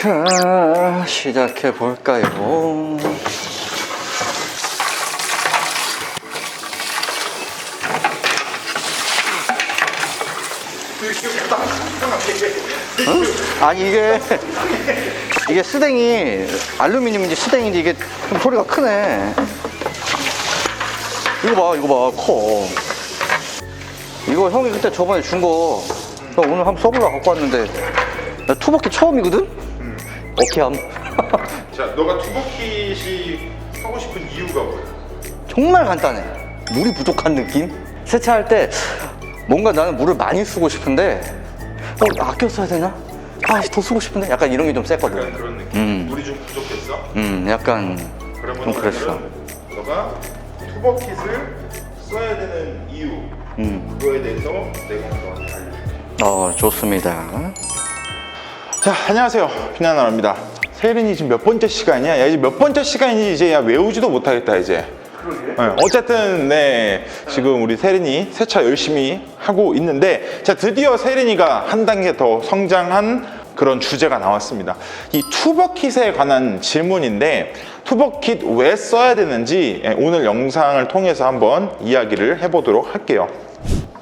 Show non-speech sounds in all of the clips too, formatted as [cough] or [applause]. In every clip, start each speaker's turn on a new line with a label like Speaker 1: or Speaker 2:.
Speaker 1: 자, 시작해 볼까요? 응? 아니 이게 이게 스댕이 알루미늄인지 스댕인지 이게 좀 소리가 크네. 이거 봐, 이거 봐, 커. 이거 형이 그때 저번에 준 거, 나 오늘 한번 써보려고 갖고 왔는데, 나 투버키 처음이거든? 오케이, 함. [laughs]
Speaker 2: 자, 너가 투버킷이 하고 싶은 이유가 뭐야?
Speaker 1: 정말 간단해. 물이 부족한 느낌? 세차할 때 뭔가 나는 물을 많이 쓰고 싶은데, 어, 아껴 써야 되나? 아, 더 쓰고 싶은데? 약간 이런 게 좀
Speaker 2: 약간
Speaker 1: 셌거든.
Speaker 2: 그런 느낌.
Speaker 1: 음.
Speaker 2: 물이 좀 부족했어?
Speaker 1: 음, 약간
Speaker 2: 그러면
Speaker 1: 좀 그랬어.
Speaker 2: 오늘은 너가 투버킷을 써야 되는 이유
Speaker 1: 음,
Speaker 2: 그거에 대해서 내가 너한테 알려줄게.
Speaker 1: 어, 좋습니다.
Speaker 2: 자, 안녕하세요. 피나나입니다. 세린이 지금 몇 번째 시간이야? 야, 이제 몇 번째 시간인지 이제 야 외우지도 못하겠다 이제. 네, 어쨌든 네 지금 우리 세린이 세차 열심히 하고 있는데 자 드디어 세린이가 한 단계 더 성장한 그런 주제가 나왔습니다. 이 투버킷에 관한 질문인데 투버킷 왜 써야 되는지 예, 오늘 영상을 통해서 한번 이야기를 해보도록 할게요.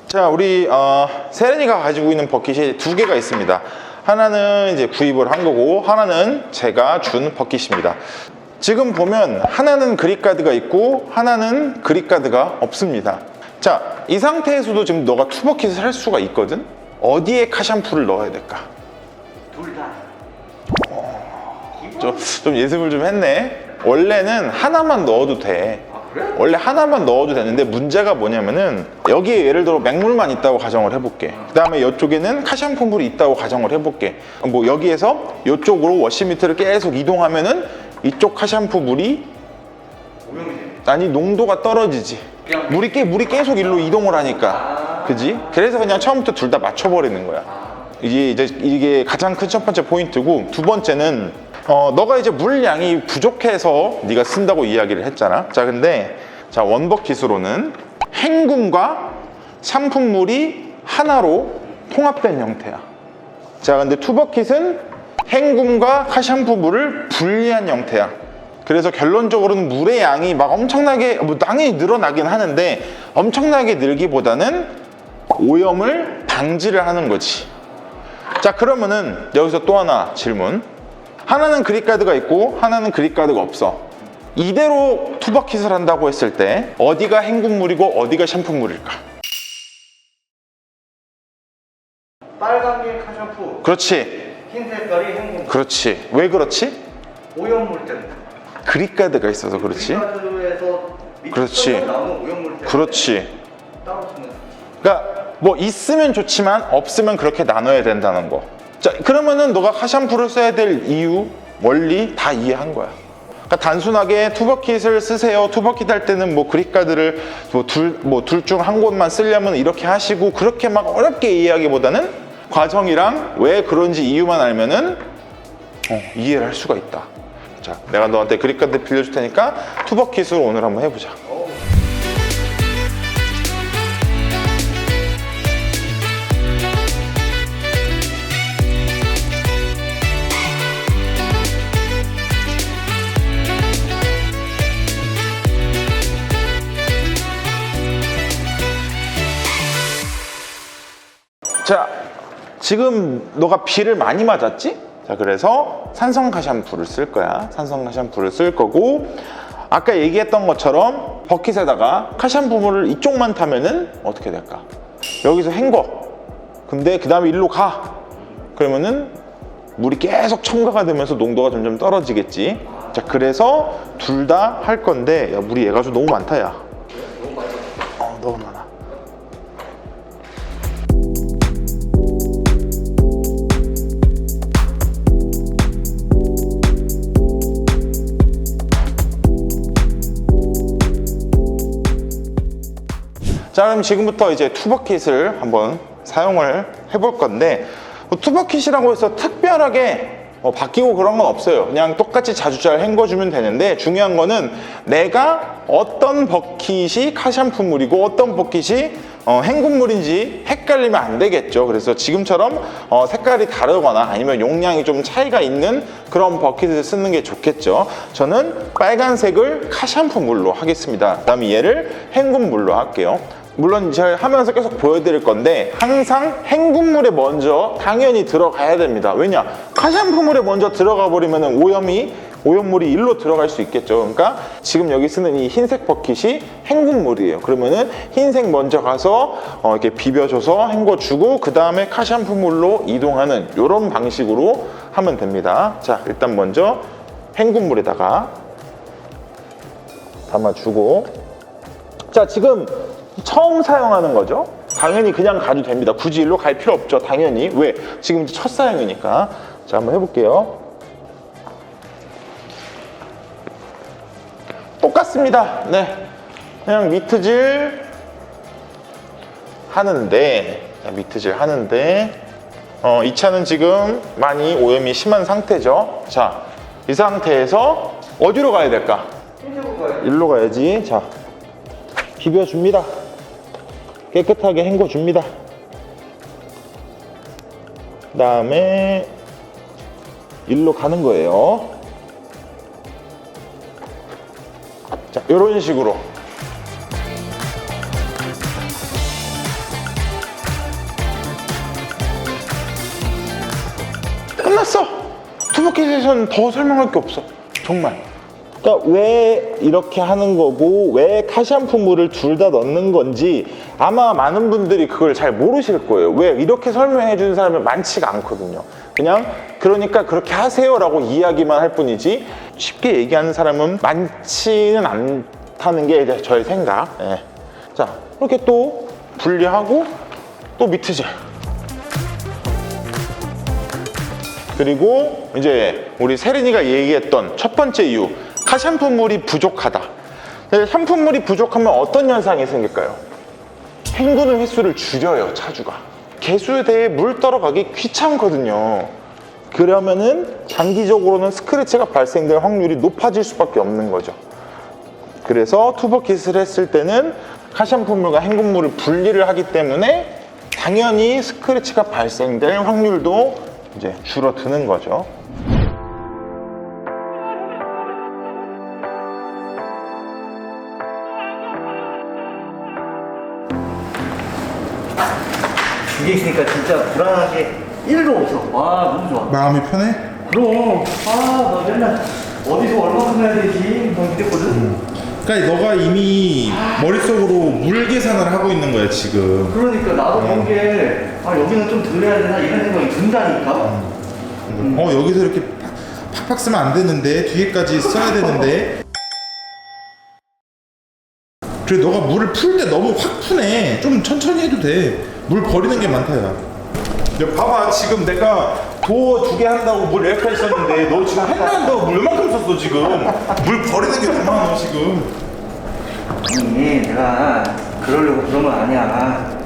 Speaker 2: 자, 우리 어, 세ren이가 가지고 있는 버킷이 두 개가 있습니다. 하나는 이제 구입을 한 거고 하나는 제가 준 버킷입니다. 지금 보면 하나는 그립가드가 있고 하나는 그립가드가 없습니다. 자, 이 상태에서도 지금 너가 투버킷을 할 수가 있거든. 어디에 카샴푸를 넣어야 될까?
Speaker 1: 둘 다.
Speaker 2: 좀, 좀 예습을 좀 했네. 원래는 하나만 넣어도 돼. 원래 하나만 넣어도 되는데 문제가 뭐냐면은 여기에 예를 들어 맹물만 있다고 가정을 해볼게. 그 다음에 이쪽에는 카샴푸 물이 있다고 가정을 해볼게. 뭐 여기에서 이쪽으로 워시미트를 계속 이동하면은 이쪽 카샴푸 물이 아니 농도가 떨어지지. 물이 꽤 물이 계속 일로 이동을 하니까, 그지? 그래서 그냥 처음부터 둘 다 맞춰버리는 거야. 이게 이제 이게 가장 큰 첫 번째 포인트고 두 번째는 어 너가 이제 물량이 부족해서 네가 쓴다고 이야기를 했잖아. 자 근데 자 원버킷으로는 행군과 샴푸물이 하나로 통합된 형태야. 자 근데 투버킷은 행군과 카샴푸물을 분리한 형태야. 그래서 결론적으로는 물의 양이 막 엄청나게 뭐 당연히 늘어나긴 하는데 엄청나게 늘기보다는 오염을 방지를 하는 거지. 자 그러면은 여기서 또 하나 질문. 하나는 그립가드가 있고 하나는 그립가드가 없어. 이대로 투버킷을 한다고 했을 때 어디가 행군물이고 어디가 샴푸물일까?
Speaker 1: 빨간 게 카샴푸,
Speaker 2: 그렇지.
Speaker 1: 흰 색깔이 행군.
Speaker 2: 그렇지. 왜 그렇지?
Speaker 1: 오염물 때문에.
Speaker 2: 그립가드가 있어서 그렇지.
Speaker 1: 그립가드에서
Speaker 2: 그렇지.
Speaker 1: 나오는 오염물 때문에.
Speaker 2: 그렇지.
Speaker 1: 따로 쓰는.
Speaker 2: 그러니까 뭐 있으면 좋지만 없으면 그렇게 나눠야 된다는 거. 자 그러면은 너가 카샴푸를 써야 될 이유, 원리 다 이해한 거야. 그러니까 단순하게 투버킷을 쓰세요. 투버킷 할 때는 뭐 그립가드를 뭐둘뭐 둘중 한 곳만 쓰려면 이렇게 하시고 그렇게 막 어렵게 이해하기보다는 과정이랑 왜 그런지 이유만 알면은 어, 이해를 할 수가 있다. 자, 내가 너한테 그립가드 빌려줄 테니까 투버킷으로 오늘 한번 해보자. 자, 지금 너가 비를 많이 맞았지? 자, 그래서 산성가 샴푸를 쓸 거야. 산성가 샴푸를 쓸 거고, 아까 얘기했던 것처럼 버킷에다가 카샴푸물을 이쪽만 타면은 어떻게 될까? 여기서 헹궈. 근데 그 다음에 일로 가. 그러면은 물이 계속 첨가가 되면서 농도가 점점 떨어지겠지. 자, 그래서 둘 다 할 건데, 야, 물이 얘가 좀 너무 많다, 야. 어, 너무 많아. 자 그럼 지금부터 이제 투버킷을 한번 사용을 해볼 건데 뭐 투버킷이라고 해서 특별하게 뭐 바뀌고 그런 건 없어요 그냥 똑같이 자주 잘 헹궈주면 되는데 중요한 거는 내가 어떤 버킷이 카샴푸물이고 어떤 버킷이 어, 행군물인지 헷갈리면 안 되겠죠. 그래서 지금처럼 어, 색깔이 다르거나 아니면 용량이 좀 차이가 있는 그런 버킷을 쓰는 게 좋겠죠. 저는 빨간색을 카샴푸 물로 하겠습니다. 그 다음에 얘를 행군물로 할게요. 물론 제가 하면서 계속 보여드릴 건데 항상 행군물에 먼저 당연히 들어가야 됩니다. 왜냐? 카샴푸물에 먼저 들어가 버리면 오염이 오염물이 일로 들어갈 수 있겠죠. 그러니까 지금 여기 쓰는 이 흰색 버킷이 헹군물이에요. 그러면은 흰색 먼저 가서 어, 이렇게 비벼줘서 헹궈주고 그 다음에 카샴푸물로 이동하는 이런 방식으로 하면 됩니다. 자, 일단 먼저 헹군물에다가 담아주고 자, 지금 처음 사용하는 거죠. 당연히 그냥 가도 됩니다. 굳이 일로 갈 필요 없죠. 당연히. 왜? 지금 이제 첫 사용이니까. 자, 한번 해볼게요. 똑같습니다. 네. 그냥 미트질 하는데, 자, 미트질 하는데, 어, 이 차는 지금 많이 오염이 심한 상태죠. 자, 이 상태에서 어디로 가야 될까? 일로 가야지. 자, 비벼줍니다. 깨끗하게 헹궈줍니다. 그 다음에 일로 가는 거예요. 자, 이런 식으로. 끝났어. 투버킷에서는 더 설명할 게 없어. 정말. 그러니까 왜 이렇게 하는 거고 왜 카샴푸물을 둘 다 넣는 건지 아마 많은 분들이 그걸 잘 모르실 거예요. 왜 이렇게 설명해 주는 사람이 많지가 않거든요. 그냥 그러니까 그렇게 하세요라고 이야기만 할 뿐이지 쉽게 얘기하는 사람은 많지는 않다는 게 이제 저의 생각. 예. 자 이렇게 또 분리하고 또 미트질. 그리고 이제 우리 세린이가 얘기했던 첫 번째 이유 카샴푸물이 부족하다 네, 샴푸물이 부족하면 어떤 현상이 생길까요? 헹구는 횟수를 줄여요 차주가 개수에 대해 물 떨어가기 귀찮거든요 그러면은 장기적으로는 스크래치가 발생될 확률이 높아질 수밖에 없는 거죠 그래서 투버킷을 했을 때는 카샴푸물과 헹군물을 분리를 하기 때문에 당연히 스크래치가 발생될 확률도 이제 줄어드는 거죠.
Speaker 1: 이게 있으니까 진짜 불안한 게 1도 없어. 와, 너무 좋아.
Speaker 3: 마음이 편해?
Speaker 1: 그럼, 아, 나 맨날 어디서 얼마큼 해야 되지? 막 이랬거든.
Speaker 3: 그러니까 너가 이미 머릿속으로 물 계산을 하고 있는 거야 지금
Speaker 1: 그러니까 나도 본 게, 아, 여기는 좀 덜 해야 되나? 이런 생각이 든다니까?
Speaker 3: 어 여기서 이렇게 팍- 팍팍 쓰면 안 되는데 뒤에까지 써야 되는데 그래 너가 물을 풀 때 너무 확 푸네. 좀 천천히 해도 돼물 버리는 게 많다 야. 야, 봐봐 지금 내가 도어 두 개 한다고 물 여기까지 썼는데 너 지금 하나 한다고 물 얼마큼 썼어 지금. 물 버리는 게더 많아 지금.
Speaker 1: 아니, 내가 그러려고 그런 건 아니야.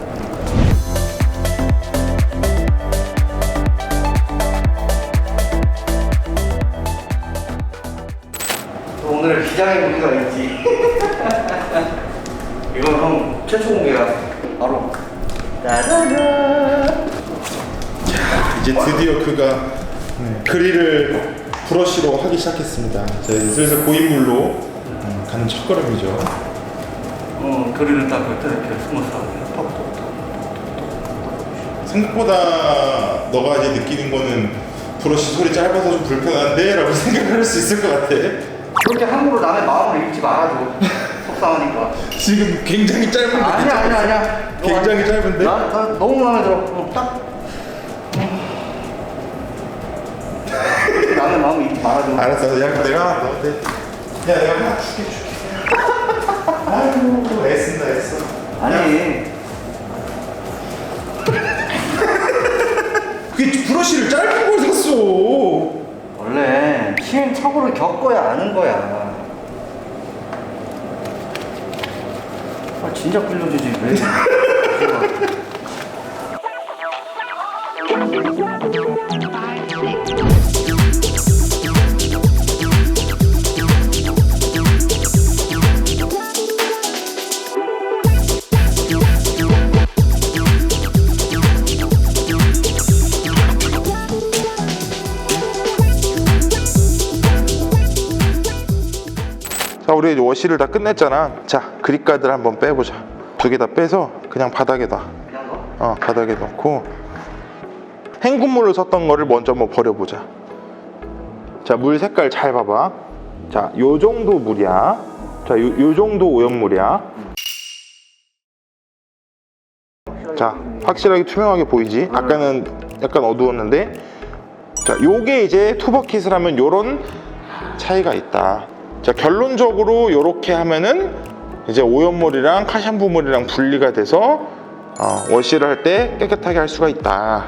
Speaker 1: 오늘 기장의 무기가 있지. [laughs] 이건 형 최초 공개야. 바로. 짜자잔.
Speaker 3: 이제 드디어 그가 그릴을 브러쉬로 하기 시작했습니다. 자, 이제 슬슬 고인물로 음, 가는 첫걸음이죠.
Speaker 1: 어, 그리는 딱 그때 이렇게 숨어서 톡톡톡.
Speaker 3: 생각보다 너가 이제 느끼는 거는 브러쉬 소리 짧아서 좀 불편한데? 라고 [laughs] 생각할 수 있을 것 같아.
Speaker 1: 그렇게 함부로 남의 마음을 읽지 말아줘. 속상하니까.
Speaker 3: 지금 굉장히 짧은데.
Speaker 1: 아니야, 아니야, 아니야.
Speaker 3: 굉장히 짧은데?
Speaker 1: 나, 나 너무 마음에 들어. 어, 딱. 남의 마음을 읽지 말아줘.
Speaker 3: 알았어. 야, 내가 너한테. 야, 내가 하나 줄게, [laughs] 줄게. 아이고, 애쓴다, 애써.
Speaker 1: 아니.
Speaker 3: 그게 브러쉬를 짧은 걸 샀어.
Speaker 1: 원래 시행착오를 겪어야 아는 거야. 아, 진작 빌려주지, 왜. [laughs]
Speaker 2: 우리 워시를 다 끝냈잖아. 자 그립가드를 한번 빼보자. 두 개 다 빼서 그냥 바닥에다. 어 바닥에 넣고. 헹굼물을 썼던 거를 먼저 한번 버려보자. 자 물 색깔 잘 봐봐. 자 요 정도 물이야. 자 요, 요 정도 오염물이야. 자 확실하게 투명하게 보이지? 아까는 약간 어두웠는데. 자 요게 이제 투버킷을 하면 요런 차이가 있다 자 결론적으로 요렇게 하면은 이제 오염물이랑 카샴푸물이랑 분리가 돼서 어, 워시를 할 때 깨끗하게 할 수가 있다